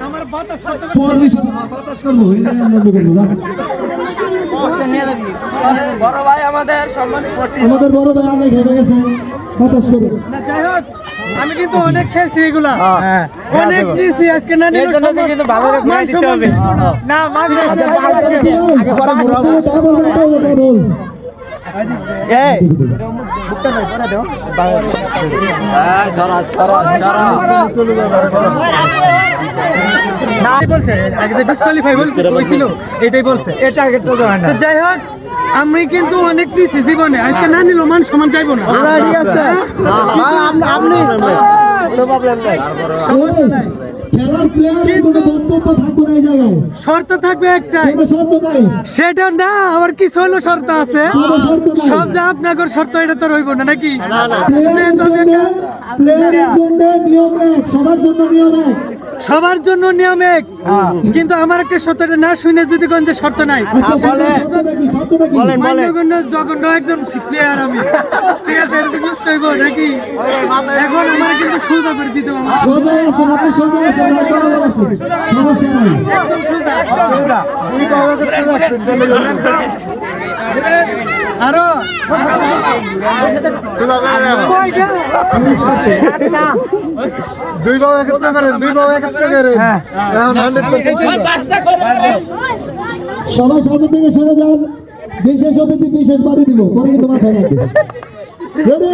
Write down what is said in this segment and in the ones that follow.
Position বাতাস করব এই যে আমরা করব বড় ভাই আমাদের সম্মানিত আমাদের বড় ভাই আগে ঘেমে গেছে বাতাস করব যাই হোক আমি কিন্তু অনেক খেলছি এগুলা অনেক নিয়েছি আজকে না নিলে কিন্তু মান না মান বলছে আগে যে ডিসকোয়ালিফাই বলছে এটাই বলছে। এটা আগে তো যাই হোক আমি কিন্তু অনেক নিয়েছি জীবনে। আজকে না নিলে মান সমান চাইব না। সমস্যা নাই। খেলার প্লেয়ার কিন্তু বক্তব্য থাকবে না এই জায়গায়। শর্ত থাকবে একটাই। সেটা না আবার কিছু হলো শর্ত আছে। সব যা আপনার শর্ত এটা তো রইব না নাকি? প্লেয়ারের জন্য নিয়ম এক সবার জন্য নিয়ম এক। সবার জন্য নিয়ম এক কিন্তু আমার একটা শর্তটা না শুনে যদি কোন যে শর্ত নাই আচ্ছা মান্যগণ্য জঘন্য একজন প্লেয়ার আমি। ঠিক আছে এটা বুঝতে হইব নাকি? এখন আমার কিন্তু সোজা করে দিতে হবে। আমার। সোজা আছেন আপনি সোজা আছেন অনেক বরাবর আছেন সমস্যা নাই। একদম সোজা। আরও? দুই বাবু একত্র করেন দুই বাবু একত্র করেন এখন হান্ড্রেড সবাই সামনে থেকে সরে যান। বিশেষ অতিথি বিশেষ বাড়ি দিব। পরে কিন্তু মাথায় রাখবে। রেডি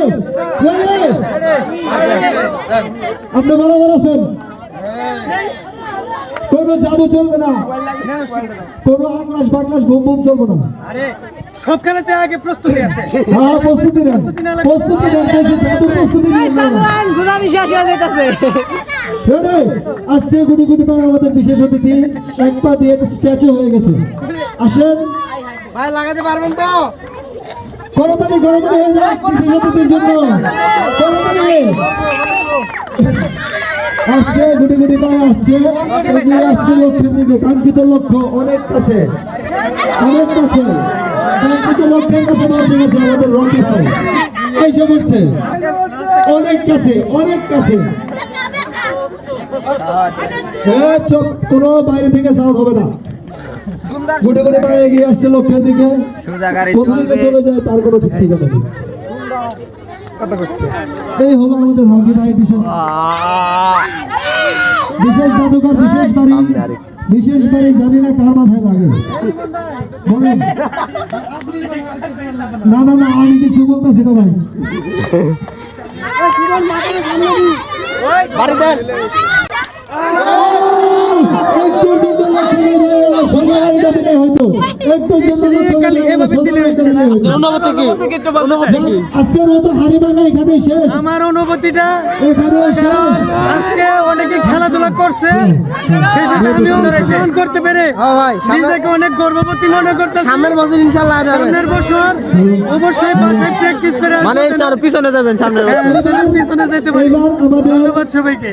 রেডি আপনি বরাবর আছেন? কোনো জাদু চলবে না? কোনো আকাশ বাকলাশ বুম বুম চলবে না। আরে সব খেলাতে আগে প্রস্তুতি আছে। হ্যাঁ প্রস্তুতি নেন। প্রস্তুতি নেন প্রস্তুতি আসছে গুটি গুটি পায় আমাদের বিশেষ অতিথি। এক পা দিয়ে স্ট্যাচু হয়ে গেছে। আসেন। ভাই লাগাতে পারবেন তো? করতালি করতালি হয়ে বিশেষ অতিথির জন্য। করতালি। আসছে গুটি গুটি পায়ে আসছে এগিয়ে আসছে লক্ষ্যের দিকে। কাঙ্ক্ষিত লক্ষ্য অনেক কাছে অনেক কাছে। কাঙ্ক্ষিত লক্ষ্যের কাছে পৌঁছে গেছে আমাদের রকি ভাই। এসে বলছে অনেক কাছে অনেক কাছে। চোখ কোনো বাইরে থেকে সাউন্ড হবে না। গুটি গুটি পায়ে এগিয়ে আসছে লক্ষ্যের দিকে। কোথায় চলে যায় তার কোনো ঠিক ঠিকানা নেই। এই হলো আমাদের হকি ভাই বিশেষ বিশেষ জাদুঘর বিশেষ বাড়ি বিশেষ বাড়ি জানি না কার মাথায় লাগে। বলেন। না না না আমি কিছু বলতেছি না ভাই। হয়তো। একটু আজকের মতো হারিবাঙ্গা এখানেই শেষ। আমার অনুভূতিটা আজকে অনেকে খেলাধুলা করছে। সেই সাথে আমি অংশগ্রহণ করতে পেরে নিজেকে অনেক গর্ববতী মনে করতেছি। সামনের বছর ইনশাল্লাহ সামনের বছর অবশ্যই বাসায় প্র্যাকটিস করে মানে স্যার পিছনে যাবেন সামনের বছর। পিছনে যেতে পারি। ধন্যবাদ সবাইকে।